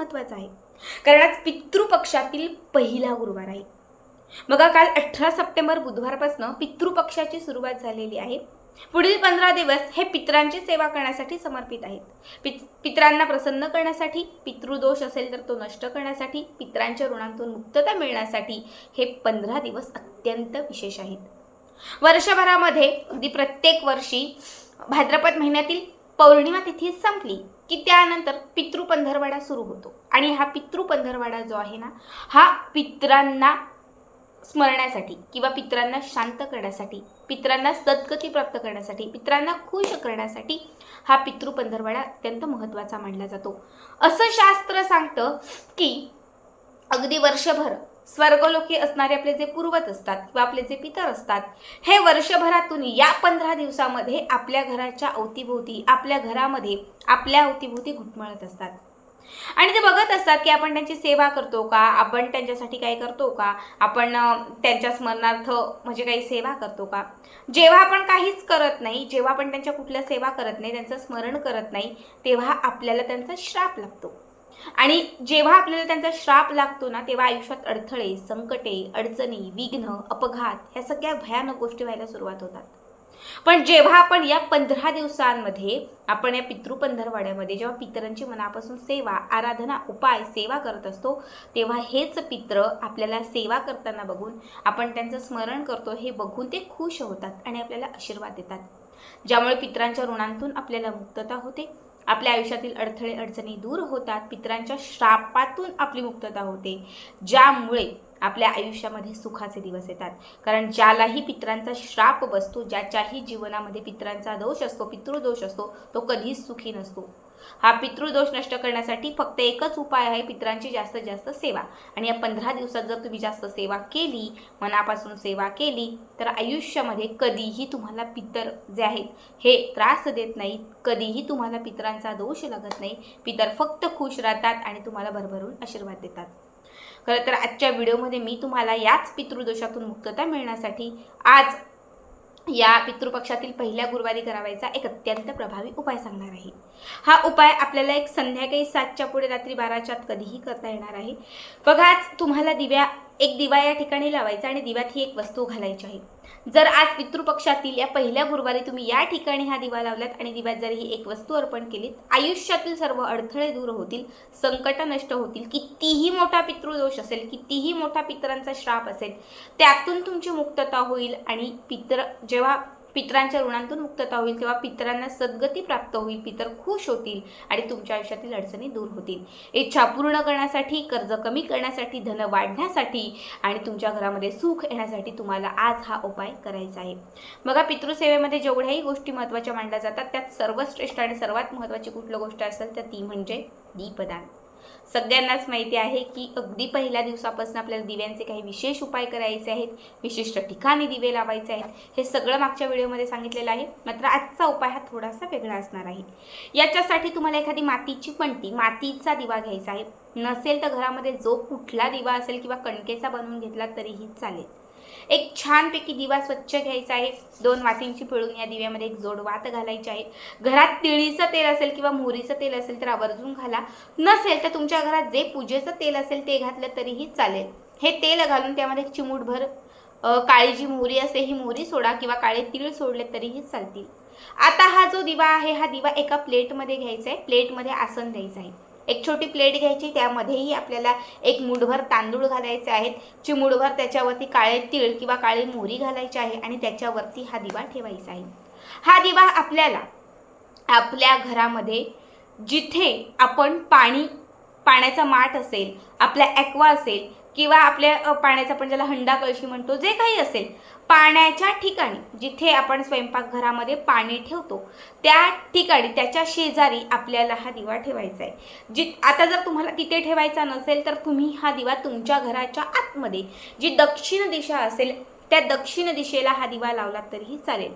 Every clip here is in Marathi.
महत्त्वाचा आहे. कारण आज पितृपक्षातील पहिला गुरुवार आहे. बघा काल अठरा सप्टेंबर बुधवारपासून पितृपक्षाची सुरुवात झालेली आहे. पुढील पंधरा दिवस हे पितरांची सेवा करण्यासाठी समर्पित आहेत. पित पितरांना प्रसन्न करण्यासाठी पितृदोष असेल तर तो नष्ट करण्यासाठी पितरांच्या ऋणांतून मुक्तता मिळण्यासाठी हे पंधरा दिवस अत्यंत विशेष आहेत. वर्षभरामध्ये अगदी प्रत्येक वर्षी भाद्रपद महिन्यातील पौर्णिमा तिथी संपली. की त्यानंतर पितृ पंधरवाडा सुरू होतो. आणि हा पितृ पंधरवाडा जो आहे ना हा पितरांना स्मरण्यासाठी किंवा पितरांना शांत करण्यासाठी पितरांना सद्गती प्राप्त करण्यासाठी पितरांना खुश करण्यासाठी हा पितृ पंधरवाडा अत्यंत महत्त्वाचा मानला जातो. असं शास्त्र सांगतं की अगदी वर्षभर स्वर्गलोकी असणारे आपले जे पूर्वज असतात किंवा आपले जे पितर असतात हे वर्षभरातून या पंधरा दिवसामध्ये आपल्या घराच्या अवतीभोवती आपल्या घरामध्ये आपल्या अवतीभोवती घुटमळत असतात. आणि ते बघत असतात की आपण त्यांची सेवा करतो का? आपण त्यांच्यासाठी काय करतो का? आपण त्यांच्या स्मरणार्थ म्हणजे काही सेवा करतो का? जेव्हा आपण काहीच करत नाही जेव्हा आपण त्यांच्या कुठल्या सेवा करत नाही त्यांचं स्मरण करत नाही तेव्हा आपल्याला त्यांचा श्राप लागतो. आणि जेव्हा आपल्याला त्यांचा श्राप लागतो ना तेव्हा आयुष्यात अडथळे संकटे अडचणी विघ्न अपघात ह्या सगळ्या भयानक गोष्टी व्हायला सुरुवात होतात. पण जेव्हा आपण या पंधरा दिवसांमध्ये आपण या पितृपंधरवाड्यामध्ये जेव्हा पितरांची मनापासून सेवा आराधना उपाय सेवा करत असतो तेव्हा हेच पित्र आपल्याला सेवा करताना बघून आपण त्यांचं स्मरण करतो हे बघून ते खुश होतात आणि आपल्याला आशीर्वाद देतात. ज्यामुळे पितरांच्या ऋणांतून आपल्याला मुक्तता होते. आपल्या आयुष्यातील अडथळे अडचणी दूर होतात. पितरांच्या श्रापातून आपली मुक्तता होते. ज्यामुळे आपल्या आयुष्यामध्ये सुखाचे दिवस येतात. कारण ज्यालाही पितरांचा श्राप बसतो ज्याच्याही जीवनामध्ये पितरांचा दोष असतो पितृदोष असतो तो कधीच सुखी नसतो. हा पितृदोष नष्ट करण्यासाठी फक्त एकच उपाय आहे पितरांची जास्तीत जास्त सेवा. आणि या पंधरा दिवसात जर तुम्ही जास्त सेवा केली मनापासून सेवा केली तर आयुष्यामध्ये कधीही तुम्हाला पितर जे आहेत हे त्रास देत नाहीत. कधीही तुम्हाला पितरांचा दोष लागत नाही. पितर फक्त खुश राहतात आणि तुम्हाला भरभरून आशीर्वाद देतात. खरं तर आजच्या व्हिडिओमध्ये मी तुम्हाला याच पितृदोषातून मुक्तता मिळण्यासाठी आज या पितृपक्षातील पहिल्या गुरुवारी करावायचा एक अत्यंत प्रभावी उपाय सांगणार आहे. हा उपाय आपल्याला एक संध्याकाळी सातच्या पुढे रात्री बाराच्या आत कधीही करता येणार आहे. बघाच तुम्हाला दिव्या एक दिवा या ठिकाणी लावायचा आणि दिव्यात ही एक वस्तू घालायची आहे. जर आज पितृपक्षातील या पहिल्या गुरुवारी तुम्ही या ठिकाणी हा दिवा लावलात आणि दिव्यात जर ही एक वस्तू अर्पण केलीत आयुष्यातील सर्व अडथळे दूर होतील संकट नष्ट होतील कितीही मोठा पितृदोष असेल कितीही मोठा पितरांचा श्राप असेल त्यातून तुमची मुक्तता होईल आणि पितर जेव्हा पितरांच्या ऋणांतून मुक्तता होईल तेव्हा पितरांना सद्गती प्राप्त होईल पितर खुश होतील आणि तुमच्या आयुष्यातील अडचणी दूर होतील. इच्छा पूर्ण करण्यासाठी कर्ज कमी करण्यासाठी धन वाढण्यासाठी आणि तुमच्या घरामध्ये सुख येण्यासाठी तुम्हाला आज हा उपाय करायचा आहे. बघा पितृसेवेमध्ये जेवढ्याही गोष्टी महत्त्वाच्या मांडल्या जातात त्यात सर्वश्रेष्ठ आणि सर्वात महत्त्वाची कुठलं गोष्ट असेल तर ती म्हणजे दीपदान. सगळ्यांनाच माहिती आहे की अगदी पहिल्या दिवसापासून आपल्याला दिव्यांचे काही विशेष उपाय करायचे आहेत विशिष्ट ठिकाणी दिवे लावायचे आहेत हे सगळं मागच्या व्हिडिओमध्ये सांगितलेलं आहे. मात्र आजचा उपाय हा थोडासा वेगळा असणार आहे. याच्यासाठी तुम्हाला एखादी मातीची पणती मातीचा दिवा घ्यायचा आहे. नसेल तर घरामध्ये जो कुठला दिवा असेल किंवा कणकेचा बनवून घेतला तरीही चालेल. एक छानपैकी दिवा स्वच्छ घ्यायचा आहे. दोन वातींची पिळून या दिव्यामध्ये एक जोड वात घालायची आहे. घरात तिळीचं तेल असेल किंवा मोहरीचं तेल असेल तर आवर्जून घाला. नसेल तर तुमच्या घरात जे पूजेचं तेल असेल ते घातलं तरीही चालेल. हे तेल घालून त्यामध्ये चिमूटभर काळी जी मोहरी असते ही मोहरी सोडा किंवा काळे तीळ सोडले तरीही चालतील. आता हा जो दिवा आहे हा दिवा एका प्लेटमध्ये घ्यायचा आहे. प्लेटमध्ये आसन द्यायचं आहे. एक छोटी प्लेट घ्यायची त्यामध्येही आपल्याला एक मुठभर तांदूळ घालायचे आहेत. चिमुडभर त्याच्यावरती काळे तीळ किंवा काळी मोहरी घालायची आहे आणि त्याच्यावरती हा दिवा ठेवायचा आहे. हा दिवा आपल्याला आपल्या घरामध्ये जिथे आपण पाणी पाण्याचा माठ असेल आपल्या ॲक्वा असेल किंवा आपल्या पाण्याचा आपण ज्याला हंडा कळशी म्हणतो जे काही असेल पाण्याच्या ठिकाणी जिथे आपण स्वयंपाकघरामध्ये पाणी ठेवतो त्या ठिकाणी त्याच्या शेजारी आपल्याला हा दिवा ठेवायचा आहे. जी आता जर तुम्हाला तिथे ठेवायचा नसेल तर तुम्ही हा दिवा तुमच्या घराच्या आतमध्ये जी दक्षिण दिशा असेल त्या दक्षिण दिशेला हा दिवा लावला तरीही चालेल.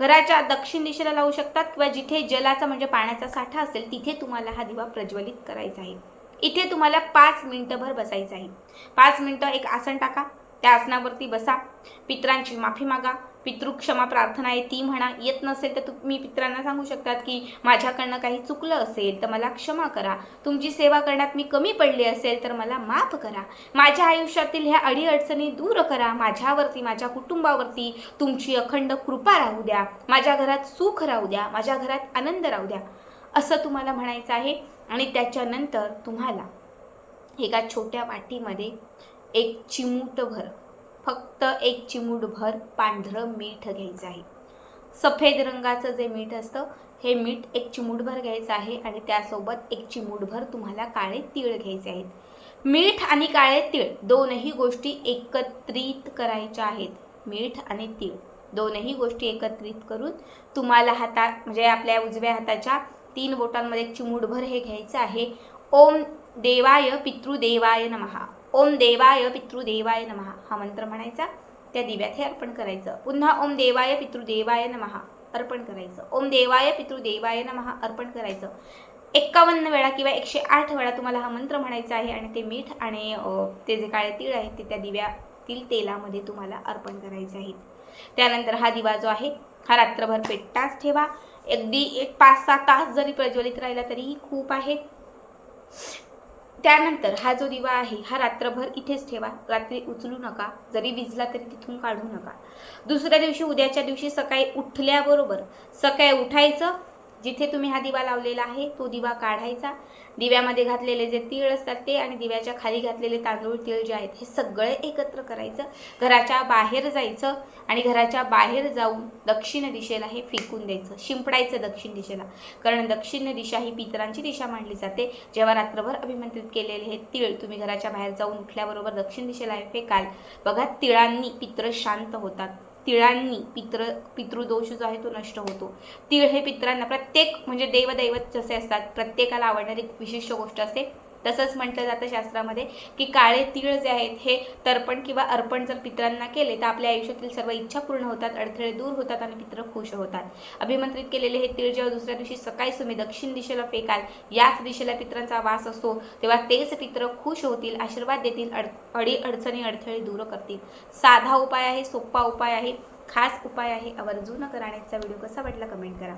घराच्या दक्षिण दिशेला लावू शकतात किंवा जिथे जलाचा म्हणजे पाण्याचा साठा असेल तिथे तुम्हाला हा दिवा प्रज्वलित करायचा आहे. इथे तुम्हाला पाच मिनटंभर बसायचं आहे. पाच मिनटं एक आसन टाका त्या आसनावरती बसा. पित्रांची माफी मागा. पितृक्षमा प्रार्थना आहे ती म्हणा. येत नसेल तर तुम्ही पित्रांना सांगू शकतात की माझ्याकडनं काही चुकलं असेल तर मला क्षमा करा. तुमची सेवा करण्यात मी कमी पडली असेल तर मला माफ करा. माझ्या आयुष्यातील ह्या अडीअडचणी दूर करा. माझ्यावरती माझ्या कुटुंबावरती तुमची अखंड कृपा राहू द्या. माझ्या घरात सुख राहू द्या. माझ्या घरात आनंद राहू द्या. असं तुम्हाला म्हणायचं आहे आणि त्याच्यानंतर तुम्हाला एका छोट्या वाटीमध्ये एक चिमूटभर फक्त एक चिमूटभर पांढरं मीठ घ्यायचं आहे. सफेद रंगाचं जे मीठ असतं हे मीठ एक चिमूटभर घ्यायचं आहे आणि त्यासोबत एक चिमूटभर तुम्हाला काळे तीळ घ्यायचे आहेत. मीठ आणि काळे तीळ दोनही गोष्टी एकत्रित करायच्या आहेत. मीठ आणि तीळ दोनही गोष्टी एकत्रित करून तुम्हाला हाता म्हणजे आपल्या उजव्या हाताच्या तीन बोटांमध्ये चिमूटभर हे घ्यायचं आहे. ओम देवाय पितृदेवाय नमहा ओम देवाय पितृदेवाय नमहा हा मंत्र म्हणायचा. त्या दिव्यात हे अर्पण करायचं. पुन्हा ओम देवाय पितृदेवाय नमहा अर्पण करायचं. ओम देवाय पितृदेवाय नमहा अर्पण करायचं. एक्कावन्न वेळा किंवा एकशे आठ वेळा तुम्हाला हा मंत्र म्हणायचा आहे आणि ते मीठ आणि ते जे काळे तीळ आहेत ते त्या दिव्यातील तेलामध्ये तुम्हाला अर्पण करायचे आहेत. त्यानंतर हा दिवा जो आहे हा रात्रभर पेटताच ठेवा. अगदी एक पाच सहा तास जरी प्रज्वलित राहिला तरीही खूप आहे. त्यानंतर हा जो दिवा आहे हा रात्रभर इथेच ठेवा. रात्री उचलू नका. जरी विजला तरी तिथून काढू नका. दुसऱ्या दिवशी उद्याच्या दिवशी सकाळी उठल्याबरोबर सकाळी उठायचं जिथे तुम्ही हा दिवा लावलेला आहे तो दिवा काढायचा. दिव्यामध्ये घातलेले जे तीळ असतात ते आणि दिव्याच्या खाली घातलेले तांदूळ तीळ जे आहेत हे सगळे एकत्र करायचं. घराच्या बाहेर जायचं आणि घराच्या बाहेर जाऊन दक्षिण दिशेला हे फेकून द्यायचं. शिंपडायचं दक्षिण दिशेला. कारण दक्षिण दिशा ही पितरांची दिशा मानली जाते. जेव्हा रात्रभर अभिमंत्रित केलेले हे तीळ तुम्ही घराच्या बाहेर जाऊन उठल्याबरोबर दक्षिण दिशेला हे फेकाल बघा तिळांनी पित्र शांत होतात. तिळांनी पित्र पितृदोष जो आहे तो नष्ट होतो. तिळ हे पित्रांना प्रत्येक म्हणजे देवदैवत जसे असतात प्रत्येकाला आवडणारी एक विशिष्ट गोष्ट असते. तसंच म्हटलं जातं शास्त्रामध्ये की काळे तीळ जे आहेत हे तर्पण किंवा अर्पण जर पित्रांना केले तर आपल्या आयुष्यातील सर्व इच्छा पूर्ण होतात अडथळे दूर होतात आणि पित्र खुश होतात. अभिमंत्रित केलेले हे तीळ जेव्हा दुसऱ्या दिवशी सकाळी तुम्ही दक्षिण दिशेला फेकाल याच दिशेला पित्रांचा वास असतो तेव्हा तेच पित्र खुश होतील आशीर्वाद देतील अड अडी अडचणी अडथळे दूर करतील. साधा उपाय आहे सोपा उपाय आहे खास उपाय आहे आवर्जून कराण्याचा व्हिडिओ कसा वाटला कमेंट करा.